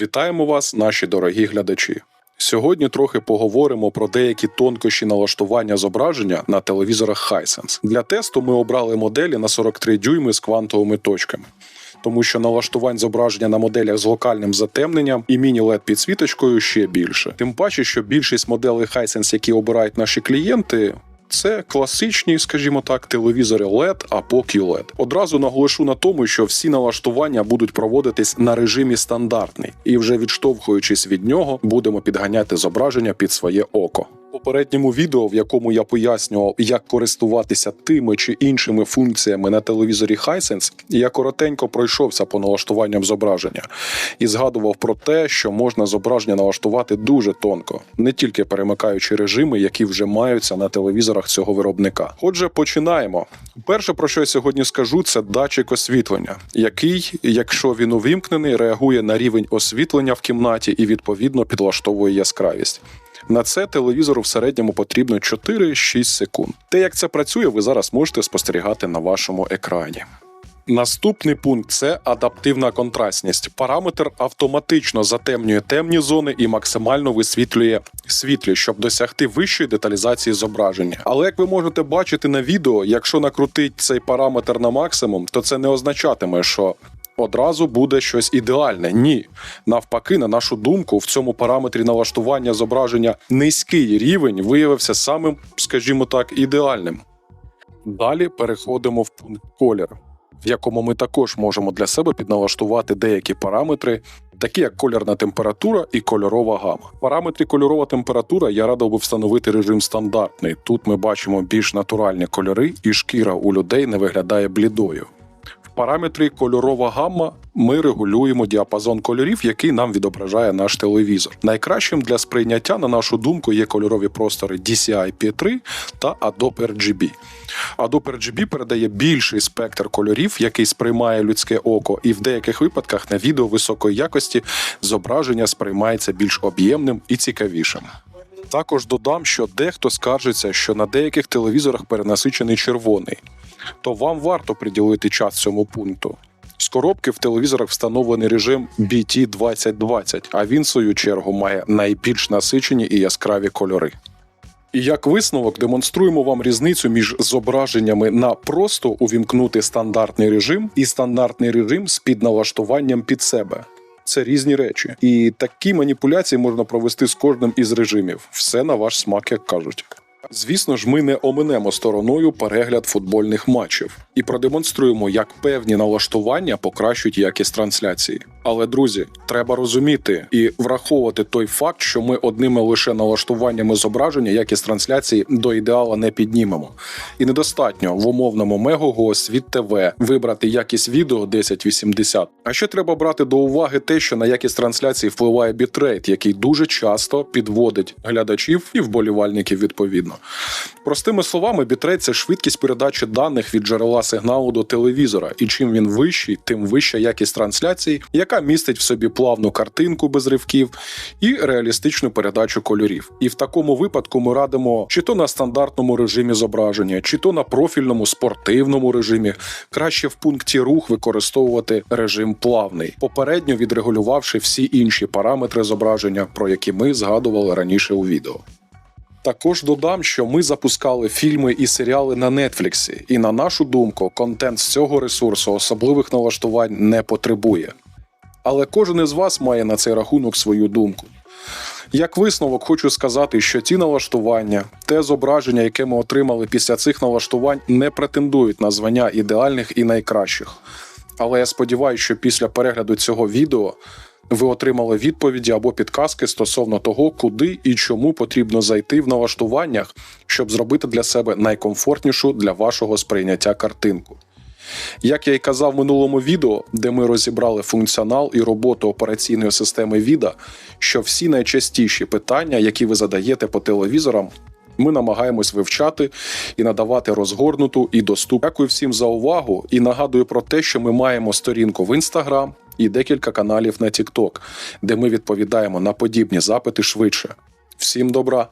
Вітаємо вас, наші дорогі глядачі. Сьогодні трохи поговоримо про деякі тонкощі налаштування зображення на телевізорах Hisense. Для тесту ми обрали моделі на 43 дюйми з квантовими точками. Тому що налаштувань зображення на моделях з локальним затемненням і міні-LED підсвіточкою ще більше. Тим паче, що більшість моделей Hisense, які обирають наші клієнти, це класичні, скажімо так, телевізори LED або QLED. Одразу наголошу на тому, що всі налаштування будуть проводитись на режимі стандартний, і вже відштовхуючись від нього, будемо підганяти зображення під своє око. Попередньому відео, в якому я пояснював, як користуватися тими чи іншими функціями на телевізорі Hisense, я коротенько пройшовся по налаштуванням зображення і згадував про те, що можна зображення налаштувати дуже тонко, не тільки перемикаючи режими, які вже маються на телевізорах цього виробника. Отже, починаємо. Перше, про що я сьогодні скажу, це датчик освітлення, який, якщо він увімкнений, реагує на рівень освітлення в кімнаті і відповідно підлаштовує яскравість. На це телевізору в середньому потрібно 4-6 секунд. Те, як це працює, ви зараз можете спостерігати на вашому екрані. Наступний пункт це адаптивна контрастність. Параметр автоматично затемнює темні зони і максимально висвітлює світлі, щоб досягти вищої деталізації зображення. Але як ви можете бачити на відео, якщо накрутить цей параметр на максимум, то це не означатиме, що одразу буде щось ідеальне. Ні. Навпаки, на нашу думку, в цьому параметрі налаштування зображення низький рівень виявився самим, скажімо так, ідеальним. Далі переходимо в пункт колір, в якому ми також можемо для себе підналаштувати деякі параметри, такі як кольорна температура і кольорова гама. В параметрі кольорова температура я радив би встановити режим стандартний. Тут ми бачимо більш натуральні кольори, і шкіра у людей не виглядає блідою. Параметрі кольорова гамма ми регулюємо діапазон кольорів, який нам відображає наш телевізор. Найкращим для сприйняття, на нашу думку, є кольорові простори DCI P3 та Adobe RGB. Adobe RGB передає більший спектр кольорів, який сприймає людське око, і в деяких випадках на відео високої якості зображення сприймається більш об'ємним і цікавішим. Також додам, що дехто скаржиться, що на деяких телевізорах перенасичений червоний, то вам варто приділити час цьому пункту. З коробки в телевізорах встановлений режим BT 2020, а він, в свою чергу, має найбільш насичені і яскраві кольори. І як висновок демонструємо вам різницю між зображеннями на просто увімкнути стандартний режим і стандартний режим з підналаштуванням під себе. Це різні речі, і такі маніпуляції можна провести з кожним із режимів. Все на ваш смак, як кажуть. Звісно ж, ми не оминемо стороною перегляд футбольних матчів і продемонструємо, як певні налаштування покращують якість трансляції. Але друзі, треба розуміти і враховувати той факт, що ми одними лише налаштуваннями зображення якість трансляції до ідеала не піднімемо. І недостатньо в умовному Мегого Світ ТВ вибрати якість відео 1080. А ще треба брати до уваги те, що на якість трансляції впливає бітрейт, який дуже часто підводить глядачів і вболівальників відповідно. Простими словами, бітрейт це швидкість передачі даних від джерела сигналу до телевізора, і чим він вищий, тим вища якість трансляції, яка містить в собі плавну картинку без ривків і реалістичну передачу кольорів. І в такому випадку ми радимо чи то на стандартному режимі зображення, чи то на профільному спортивному режимі. Краще в пункті рух використовувати режим плавний, попередньо відрегулювавши всі інші параметри зображення, про які ми згадували раніше у відео. Також додам, що ми запускали фільми і серіали на Нетфліксі, і на нашу думку, контент з цього ресурсу особливих налаштувань не потребує. Але кожен із вас має на цей рахунок свою думку. Як висновок, хочу сказати, що ті налаштування, те зображення, яке ми отримали після цих налаштувань, не претендують на звання ідеальних і найкращих. Але я сподіваюся, що після перегляду цього відео ви отримали відповіді або підказки стосовно того, куди і чому потрібно зайти в налаштуваннях, щоб зробити для себе найкомфортнішу для вашого сприйняття картинку. Як я й казав в минулому відео, де ми розібрали функціонал і роботу операційної системи VIDA, що всі найчастіші питання, які ви задаєте по телевізорам, ми намагаємось вивчати і надавати розгорнуту і доступну. Дякую всім за увагу і нагадую про те, що ми маємо сторінку в Instagram і декілька каналів на TikTok, де ми відповідаємо на подібні запити швидше. Всім добра!